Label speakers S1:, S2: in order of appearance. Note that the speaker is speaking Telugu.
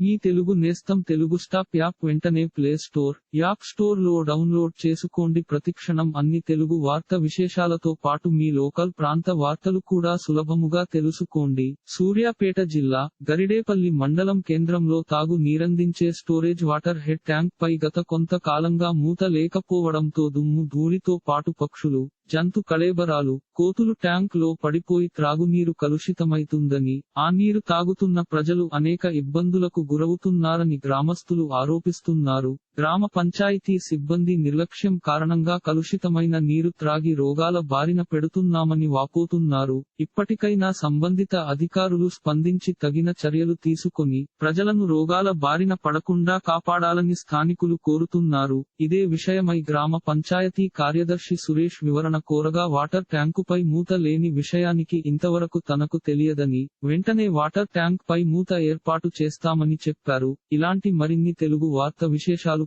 S1: మీ తెలుగు నేస్తం తెలుగు స్టాప్ యాప్ వెంటనే ప్లే స్టోర్ యాప్ స్టోర్లో డౌన్లోడ్ చేసుకోండి. ప్రతిక్షణం అన్ని తెలుగు వార్త విశేషాలతో పాటు మీ లోకల్ ప్రాంత వార్తలు కూడా సులభముగా తెలుసుకోండి. సూర్యాపేట జిల్లా గరిడేపల్లి మండలం కేంద్రంలో తాగు నీరందించే స్టోరేజ్ వాటర్ హెడ్ ట్యాంక్ పై గత కొంత కాలంగా మూత లేకపోవడంతో దుమ్ము ధూళితో పాటు పక్షులు జంతు కళేబరాలు కోతులు ట్యాంక్లో పడిపోయి త్రాగునీరు కలుషితమైతుందని ఆ నీరు తాగుతున్న ప్రజలు అనేక ఇబ్బందులకు గురవుతున్నారని గ్రామస్తులు ఆరోపిస్తున్నారు. గ్రామ పంచాయతీ సిబ్బంది నిర్లక్ష్యం కారణంగా కలుషితమైన నీరు త్రాగి రోగాల బారిన పెడుతున్నామని వాపోతున్నారు. ఇప్పటికైనా సంబంధిత అధికారులు స్పందించి తగిన చర్యలు తీసుకొని ప్రజలను రోగాల బారిన పడకుండా కాపాడాలని స్థానికులు కోరుతున్నారు. ఇదే విషయమై గ్రామ పంచాయతీ కార్యదర్శి సురేష్ వివరణ కోరగా వాటర్ ట్యాంకుపై మూత లేని విషయానికి ఇంతవరకు తనకు తెలియదని వెంటనే వాటర్ ట్యాంక్ పై మూత ఏర్పాటు చేస్తామని చెప్పారు. ఇలాంటి మరిన్ని తెలుగు వార్త విశేషాలు